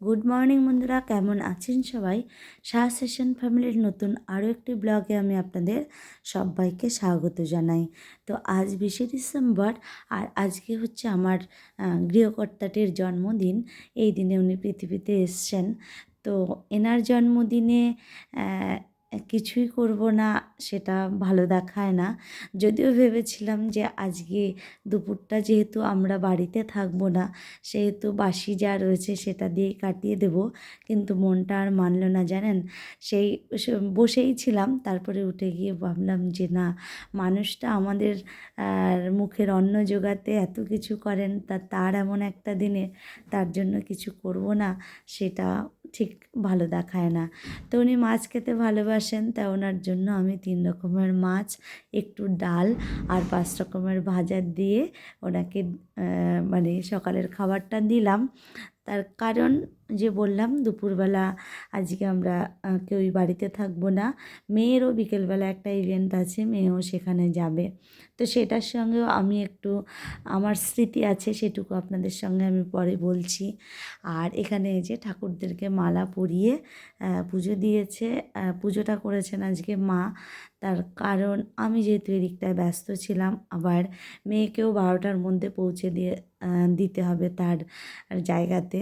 Good morning বন্ধুরা। কেমন আছেন সবাই? শাহ সেশন ফ্যামিলির নতুন আরও একটি ব্লগে আমি আপনাদের সবাইকে স্বাগত জানাই। তো আজ বিশে ডিসেম্বর আর আজকে হচ্ছে আমার গৃহকর্তাটির জন্মদিন। এই দিনে উনি পৃথিবীতে এসছেন। তো এনার জন্মদিনে কিছুই করব না, সেটা ভালো দেখায় না। যদিও ভেবেছিলাম যে আজকে দুপুরটা যেহেতু আমরা বাড়িতে থাকব না, সেহেতু বাসি যা রয়েছে সেটা দিয়েই কাটিয়ে দেব। কিন্তু মনটা আর মানলো না, জানেন? সেই বসেই ছিলাম, তারপরে উঠে গিয়ে ভাবলাম যে না, মানুষটা আমাদের মুখের অন্ন জোগাতে এত কিছু করেন, তা তার এমন একটা দিনে তার জন্য কিছু করব না, সেটা ঠিক ভালো দেখায় না। তো উনি মাছ খেতে ভালোবাসেন, তা ওনার জন্য আমি তিন রকমের মাছ, একটু ডাল আর পাঁচ রকমের ভাজা দিয়ে ওনাকে মানে সকালের খাবারটা দিলাম। তার কারণ যে বললাম, দুপুরবেলা আজকে আমরা কেউই বাড়িতে থাকব না। মেয়েরও বিকেলবেলা একটা ইভেন্ট আছে, মেয়েও সেখানে যাবে। তো সেটার সঙ্গেও আমি একটু, আমার স্মৃতি আছে সেটুকু আপনাদের সঙ্গে আমি পরে বলছি। আর এখানে যে ঠাকুরদেরকে মালা পরিয়ে পুজো দিয়েছে পুজোটা করেছেন আজকে মা। তার কারণ আমি যেহেতু এদিকটায় ব্যস্ত ছিলাম, আবার মেয়েকেও বারোটার মধ্যে পৌঁছে দিয়ে দিতে হবে তার জায়গাতে।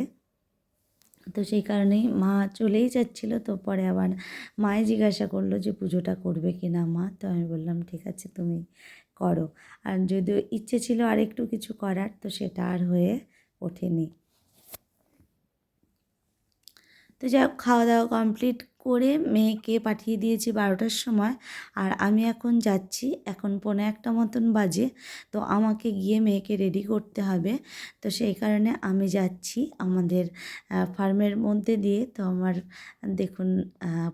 তো সেই কারণেই মা চলেই যাচ্ছিল, তো পরে আবার মায়ে জিজ্ঞাসা করল যে পুজোটা করবে কি না মা? তো আমি বললাম, ঠিক আছে, তুমি করো। আর যদিও ইচ্ছে ছিল আরেকটু কিছু করার, তো সেটা আর হয়ে ওঠেনি। তো যাই হোক, খাওয়া দাওয়া কমপ্লিট করে মেয়েকে পাঠিয়ে দিয়েছি বারোটার সময়। আর আমি এখন যাচ্ছি, এখন পৌনে একটা মতন বাজে, তো আমাকে গিয়ে মেয়েকে রেডি করতে হবে। তো সেই কারণে আমি যাচ্ছি আমাদের ফার্মের মধ্যে দিয়ে। তো আমার, দেখুন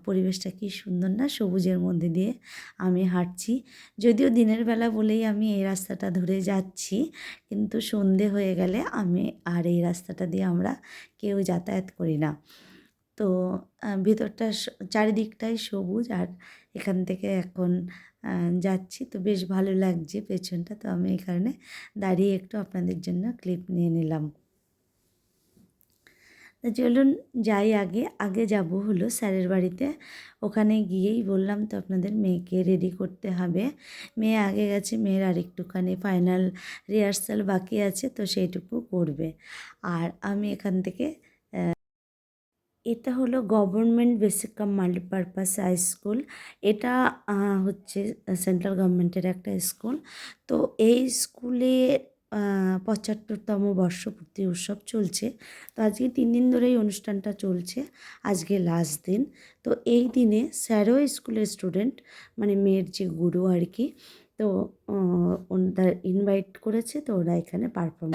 পরিবেশটা কি সুন্দর না, সবুজের মধ্যে দিয়ে আমি হাঁটছি। যদিও দিনের বেলা বলেই আমি এই রাস্তাটা ধরে যাচ্ছি, কিন্তু সন্ধে হয়ে গেলে আমি আর এই রাস্তাটা দিয়ে আমরা কেউ যাতায়াত করি না। তো ভেতরটা চারিদিকটাই সবুজ আর এখান থেকে এখন যাচ্ছি। তো বেশ ভালো লাগছে পেছনটা। তো আমি এই কারণে দাঁড়িয়ে একটু আপনাদের জন্য ক্লিপ নিয়ে নিলাম। চলুন যাই আগে। আগে যাব হলো স্যারের বাড়িতে। ওখানে গিয়েই বললাম, তো আপনাদের মেয়েকে রেডি করতে হবে। মেয়ে আগে গেছে, মেয়ের আর একটুখানি ফাইনাল রিহার্সাল বাকি আছে, তো সেইটুকু করবে। আর আমি এখান থেকে এটা হলো government basic cum multipurpose high school. এটা হচ্ছে সেন্ট্রাল গভর্নমেন্টের একটা স্কুল। তো এই স্কুলে পঁচাত্তরতম বর্ষপূর্তি উৎসব চলছে। তো আজকে তিন দিন ধরে এই অনুষ্ঠানটা চলছে। আজকে লাস্ট দিন। তো এই দিনে স্যারও স্কুলের স্টুডেন্ট মানে মেয়ের যে গুরু আর কি, তো ওনারা ইনভাইট করেছে, তো ওরা এখানে পারফর্ম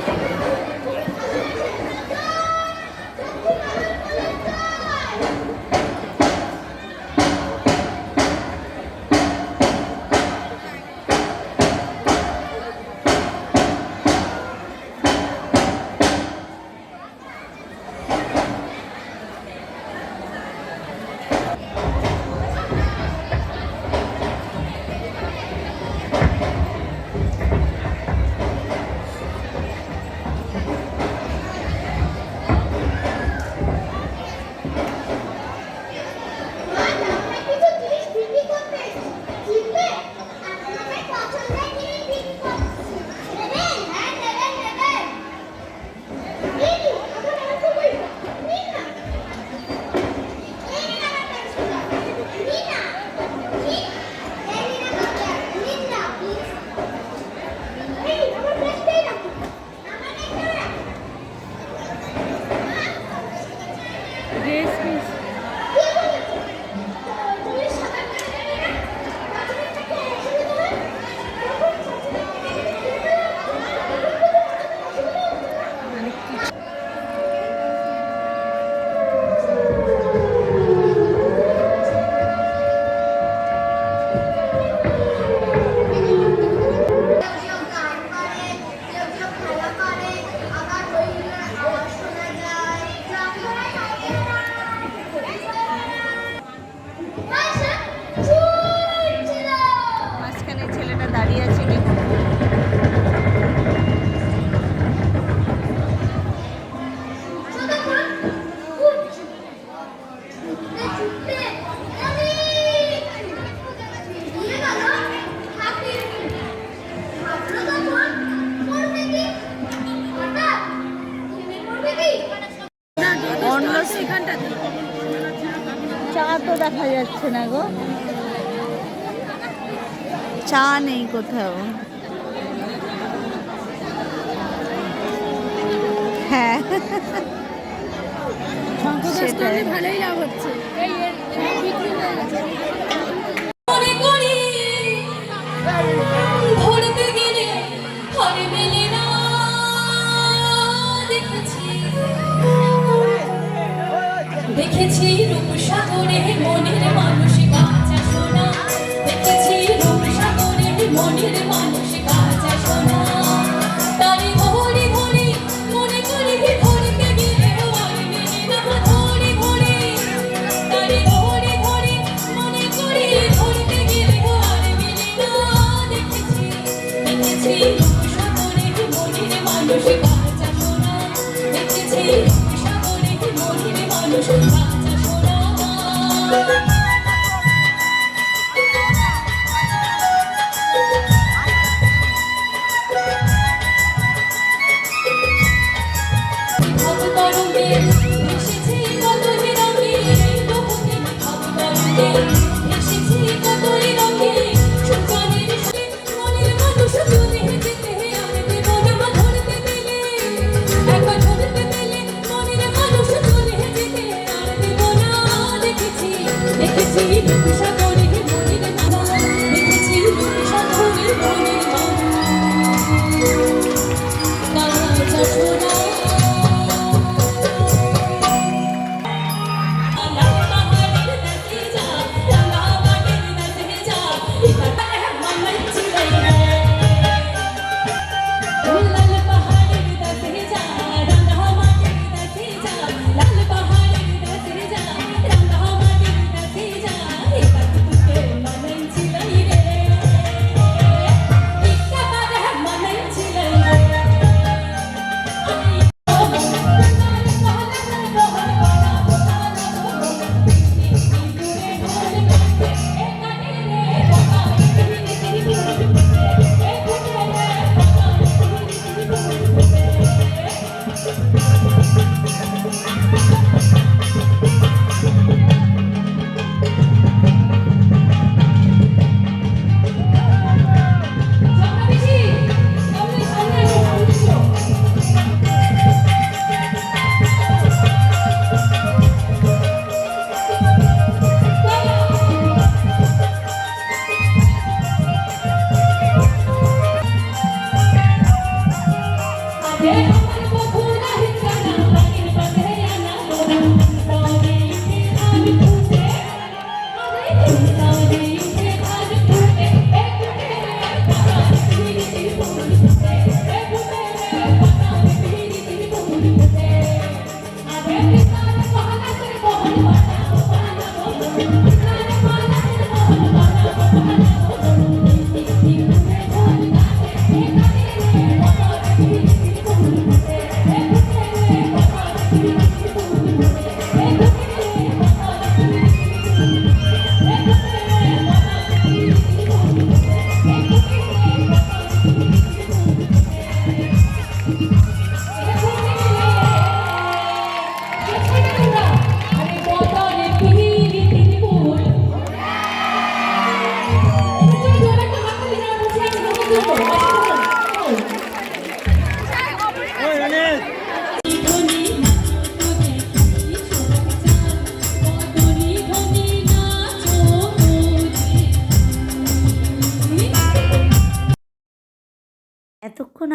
চা তো দেখা যাচ্ছে না গো চা নেই কোথাও হ্যাঁ সেটাই ভালোই লাভ হচ্ছে দেখেছি রূপসাগরে মনের মানুষ মনের মানুষ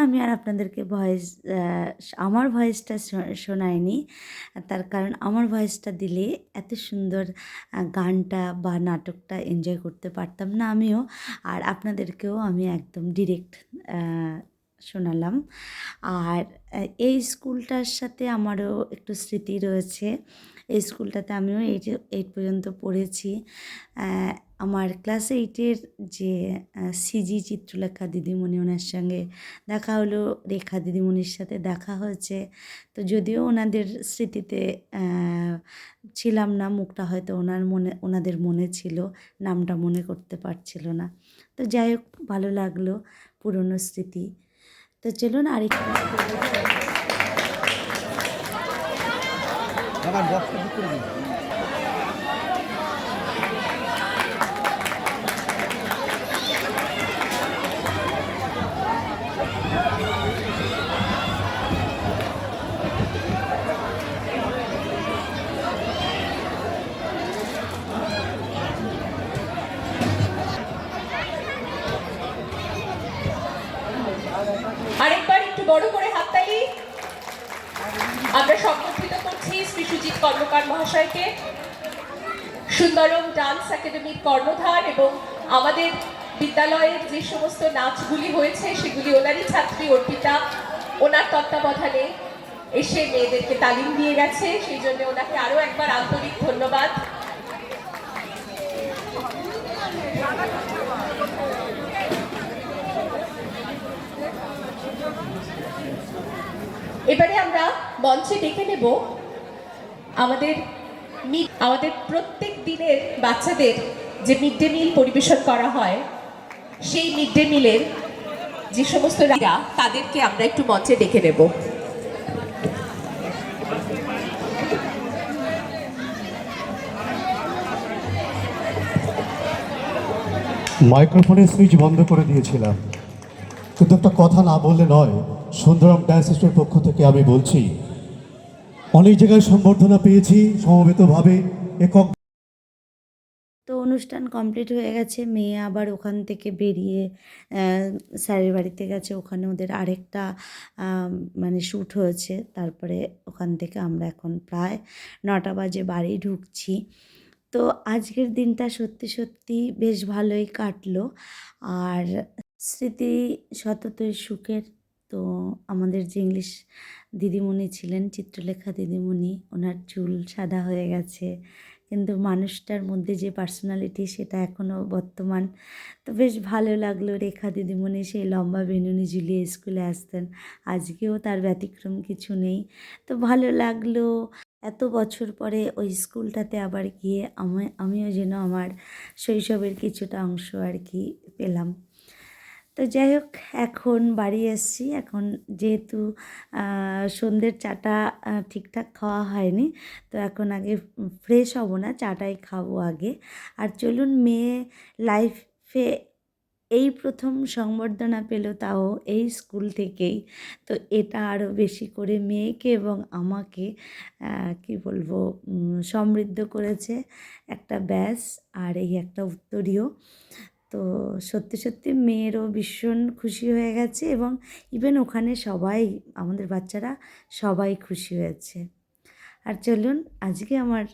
আমি আর আপনাদেরকে ভয়েস আমার ভয়েসটা শোনাইনি। তার কারণ আমার ভয়েসটা দিলে এত সুন্দর গানটা বা নাটকটা এনজয় করতে পারতাম না আমিও। আর আপনাদেরকেও আমি একদম ডিরেক্ট শোনালাম। আর এই স্কুলটার সাথে আমারও একটু স্মৃতি রয়েছে। এই স্কুলটাতে আমিও এইট এইট পর্যন্ত পড়েছি। আমার ক্লাস এইটের যে সিজি চিত্রলেখা দিদিমণি ওনার সঙ্গে দেখা হলো, রেখা দিদিমণির সাথে দেখা হয়েছে। তো যদিও ওনাদের স্মৃতিতে ছিলাম না, মুখটা হয়তো ওনার মনে, ওনাদের মনে ছিল, নামটা মনে করতে পারছিল না। তো যাই হোক, ভালো লাগল পুরনো স্মৃতি। তো চলুন আরেকটু বক্সটা বুক করে দিন। সুন্দরম ডান্স একাডেমির কর্ণধার এবং আমাদের বিদ্যালয়ের যে সমস্ত নাচগুলি হয়েছে, সেগুলি ওনারই ছাত্রী অর্পিতা, ওনার তত্ত্বাবধানে এসে মেয়েদেরকে তালিম দিয়ে গেছে। সেই জন্য ওনাকে আরও একবার আন্তরিক ধন্যবাদ। এবারে আমরা মঞ্চে ডেকে নেব আমাদের আমাদের প্রত্যেক দিনের বাচ্চাদের যে মিড ডে মিল পরিবেশন করা হয়, সেই মিড ডে মিলের যে সমস্ত রাজা, তাদেরকে আমরা একটু মঞ্চে ডেকে নেব। মাইক্রোফোনের সুইচ বন্ধ করে দিয়েছিলাম। কিন্তু একটা কথা না বললে নয়, সুন্দরম স্কুলের পক্ষ থেকে আমি বলছি অনেক জায়গায় সম্বর্ধনা পেয়েছি সমবেতভাবে, একক। তো অনুষ্ঠান কমপ্লিট হয়ে গেছে, মেয়ে আবার ওখান থেকে বেরিয়ে স্যারের বাড়িতে গেছে, ওখানে ওদের আরেকটা মানে শ্যুট হয়েছে, তারপরে ওখান থেকে আমরা এখন প্রায় নটা বাজে বাড়ি ঢুকছি। তো আজকের দিনটা সত্যি সত্যি বেশ ভালোই কাটলো, আর স্মৃতি সততই সুখের তো আমাদের যে ইংলিশ দিদিমণি ছিলেন, চিত্রলেখা দিদিমণি, ওনার চুল সাদা হয়ে গেছে। কিন্তু মানুষটার মধ্যে যে পার্সোনালিটি সেটা এখনও বর্তমান। তো বেশ ভালো লাগল রেখা দিদিমণি, সেই লম্বা বেনুনি ঝুলিয়ে স্কুলে আসতেন। আজকেও তার ব্যতিক্রম কিছু নেই। তো ভালো লাগল এত বছর পরে ওই স্কুলটাতে আবার গিয়ে আমি, আমিও যেন আমার শৈশবের কিছুটা অংশ আর কি পেলাম। তো যাই হোক, এখন বাড়ি এসছি। এখন যেহেতু সন্ধ্যের চাটা ঠিকঠাক খাওয়া হয়নি, তো এখন আগে ফ্রেশ হব না, চাটাই খাব আগে। আর চলুন, মেয়ে লাইফে এই প্রথম সংবর্ধনা পেল তাও এই স্কুল থেকেই। তো এটা আরও বেশি করে মেয়েকে এবং আমাকে কি বলব সমৃদ্ধ করেছে। একটা ব্যাস আর এই একটা উত্তরীয়। তো সত্যি সত্যি মেয়েরও ভীষণ খুশি হয়ে গেছে এবং ইভেন ওখানে সবাই, আমাদের বাচ্চারা সবাই খুশি হয়েছে। আর চলুন, আজকে আমার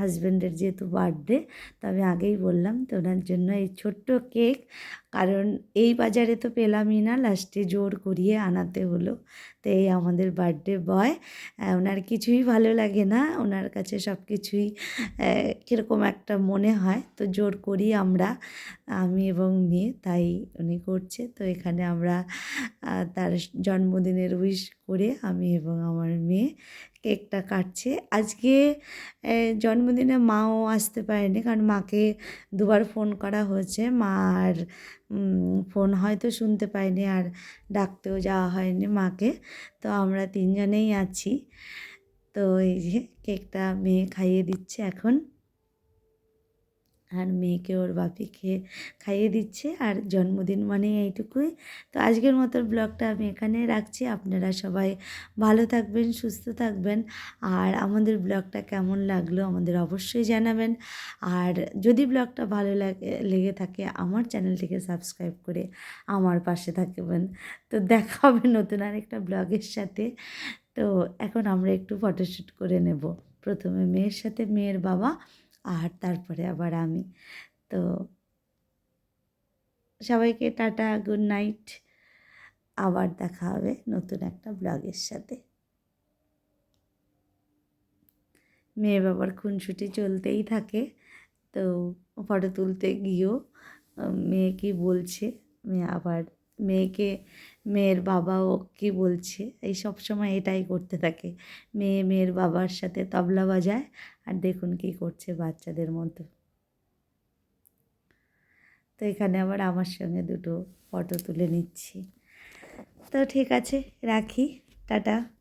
হাজব্যান্ডের যেহেতু বার্থডে তো আমি আগেই বললাম তো ওনার জন্য এই ছোট্ট কেক কারণ এই বাজারে তো পেলামই না লাস্টে জোর করিয়ে আনাতে হলো, তো এই আমাদের বার্থডে বয় ওনার কিছুই ভালো লাগে না, ওনার কাছে সব কিছুই কীরকম একটা মনে হয়, তো জোর করি আমরা, আমি এবং মেয়ে, তাই উনি করছে, তো এখানে আমরা তার জন্মদিনের উইশ করে আমি এবং আমার মেয়ে কেকটা কাটছে। আজকে জন্মদিনে মাও আসতে পারেনি কারণ মাকে দুবার ফোন করা হয়েছে। মা আর ফোন হয়তো শুনতে পায়নি আর ডাকতেও যাওয়া হয়নি মাকে। তো আমরা তিনজনেই আছি। তো এই যে, কেকটা মেয়ে খাইয়ে দিচ্ছে এখন। আর মেয়েকে ওর বাপি খেয়ে খাইয়ে দিচ্ছে আর জন্মদিন মানে এইটুকুই। তো আজকের মতো ব্লগটা আমি এখানে রাখছি। আপনারা সবাই ভালো থাকবেন, সুস্থ থাকবেন আর আমাদের ব্লগটা কেমন লাগল আমাদের অবশ্যই জানাবেন। আর যদি ব্লগটা ভালো লাগে, লেগে থাকে আমার চ্যানেলটিকে সাবস্ক্রাইব করে আমার পাশে থাকবেন। তো দেখা হবে নতুন আরেকটা ব্লগের সাথে। তো এখন আমরা একটু ফটোশ্যুট করে নেব। প্রথমে মেয়ের সাথে মেয়ের বাবা আর তারপরে আবার আমি। তো সবাইকে টাটা গুড নাইট আবার দেখা হবে নতুন একটা ব্লগের সাথে। মেয়ে বাবার খুনসুটি চলতেই থাকে, তো ফটো তুলতে গিয়েও মেয়ে কি বলছে, মেয়ে আবার, মেয়েকে মেয়ের বাবাও কি বলছে? এই সব সময় এটাই করতে থাকে। মেয়ে মেয়ের বাবার সাথে তবলা বাজায় আর দেখুন কি করছে বাচ্চাদের মতো তো এখানে আবার আমার সঙ্গে দুটো ফটো তুলে নিচ্ছি। তো ঠিক আছে, রাখি। টাটা।